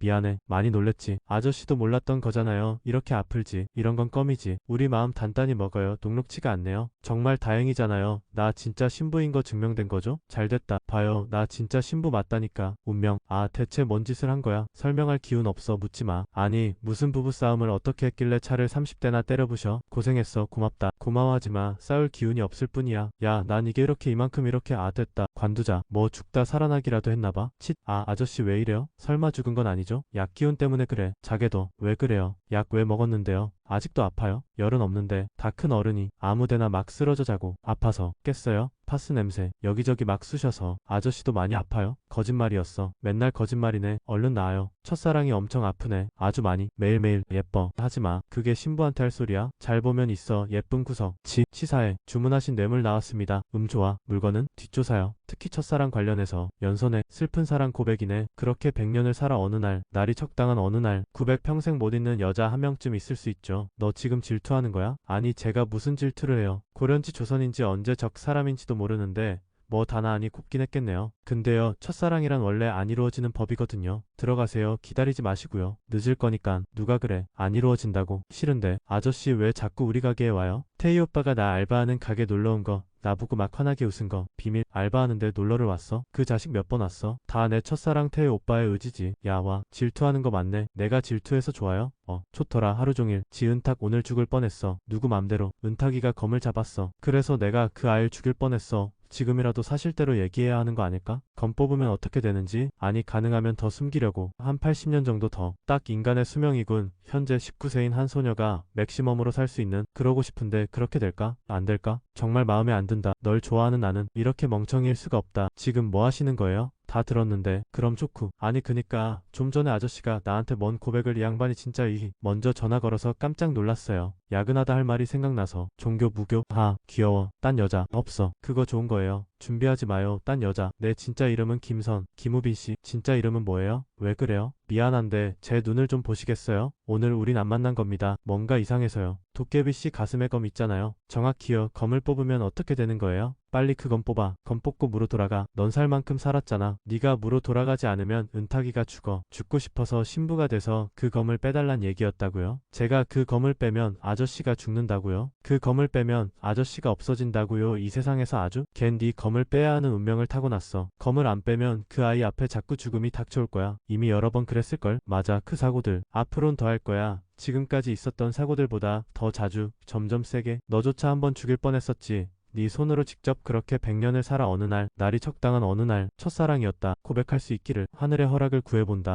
미안해. 많이 놀랬지. 아저씨도 몰랐던 거잖아요. 이렇게 아플지. 이런 건 껌이지. 우리 마음 단단히 먹어요. 녹록치가 않네요. 정말 다행이잖아요. 나 진짜 신부인 거 증명된 거죠? 잘됐다. 봐요. 나 진짜 신부 맞다니까. 운명. 아, 대체 뭔 짓을 한 거야? 설명할 기운 없어. 묻지 마. 아니, 무슨 부부싸움을 어떻게 했길래 차를 30대나 때려부셔? 고생했어. 고맙다. 고마워하지 마. 싸울 기운이 없을 뿐이야. 야, 난 이게 이렇게 이만큼 이렇게 아 됐다. 관두자. 뭐 죽다 살아나기라도 했나봐. 칫. 아, 아저씨 왜 이래요? 설마 죽은 건 아니죠? 약 기운 때문에 그래. 자게도. 왜 그래요? 약 왜 먹었는데요? 아직도 아파요? 열은 없는데 다 큰 어른이 아무데나 막 쓰러져 자고 아파서 깼어요? 파스 냄새 여기저기 막 쑤셔서 아저씨도 많이 아파요? 거짓말이었어. 맨날 거짓말이네. 얼른 나아요. 첫사랑이 엄청 아프네. 아주 많이. 매일매일 예뻐. 하지마. 그게 신부한테 할 소리야? 잘 보면 있어. 예쁜 구석. 치. 치사해. 주문하신 뇌물 나왔습니다. 음 좋아. 물건은 뒷조사요. 특히 첫사랑 관련해서 연선에 슬픈 사랑 고백이네. 그렇게 100년을 살아 어느 날 날이 척당한 어느 날 900 평생 못 잊는 여자 한 명쯤 있을 수 있죠. 너 지금 질투하는 거야? 아니 제가 무슨 질투를 해요. 고려인지 조선인지 언제 적 사람인지도 모르는데 뭐 다나 아니 곱긴 했겠네요. 근데요, 첫사랑이란 원래 안 이루어지는 법이거든요. 들어가세요. 기다리지 마시고요. 늦을 거니까 누가 그래. 안 이루어진다고. 싫은데 아저씨 왜 자꾸 우리 가게에 와요? 태희 오빠가 나 알바하는 가게 놀러 온 거. 나보고 막 환하게 웃은 거. 비밀. 알바하는데 놀러를 왔어? 그 자식 몇 번 왔어? 다 내 첫사랑 태희 오빠의 의지지. 야 와. 질투하는 거 맞네. 내가 질투해서 좋아요? 어. 좋더라. 하루 종일. 지 은탁 오늘 죽을 뻔했어. 누구 맘대로. 은탁이가 검을 잡았어. 그래서 내가 그 아이를 죽일 뻔했어. 지금이라도 사실대로 얘기해야 하는 거 아닐까? 검 뽑으면 어떻게 되는지? 아니 가능하면 더 숨기려고 한 80년 정도 더. 딱 인간의 수명이군. 현재 19세인 한 소녀가 맥시멈으로 살 수 있는 그러고 싶은데 그렇게 될까? 안 될까? 정말 마음에 안 든다. 널 좋아하는 나는 이렇게 멍청이일 수가 없다. 지금 뭐 하시는 거예요? 다 들었는데 그럼 좋고 아니 그니까 좀 전에 아저씨가 나한테 먼 고백을 이 양반이 진짜 이 먼저 전화 걸어서 깜짝 놀랐어요 야근하다 할 말이 생각나서 종교 무교 하 귀여워 딴 여자 없어. 그거 좋은 거예요. 준비하지 마요. 딴 여자. 내 진짜 이름은 김선 김우빈 씨. 진짜 이름은 뭐예요? 왜 그래요? 미안한데 제 눈을 좀 보시겠어요? 오늘 우린 안 만난 겁니다. 뭔가 이상해서요. 도깨비 씨 가슴에 검 있잖아요. 정확히요 검을 뽑으면 어떻게 되는 거예요? 빨리 그검 뽑아. 검 뽑고 무로 돌아가. 넌 살 만큼 살았잖아. 네가 무로 돌아가지 않으면 은탁이가 죽어. 죽고 싶어서 신부가 돼서 그 검을 빼달란 얘기였다고요. 제가 그 검을 빼면 아 저씨가 죽는다고요. 그 검을 빼면 아저씨가 없어진다고요. 이 세상에서 아주 걘 네 검을 빼야 하는 운명을 타고났어. 검을 안 빼면 그 아이 앞에 자꾸 죽음이 닥쳐올 거야. 이미 여러 번 그랬을걸. 맞아. 그 사고들. 앞으론 더 할 거야. 지금까지 있었던 사고들보다 더 자주, 점점 세게. 너조차 한번 죽일 뻔했었지. 네 손으로 직접 그렇게 백년을 살아 어느 날 날이 척당한 어느 날 첫사랑이었다 고백할 수 있기를 하늘의 허락을 구해본다.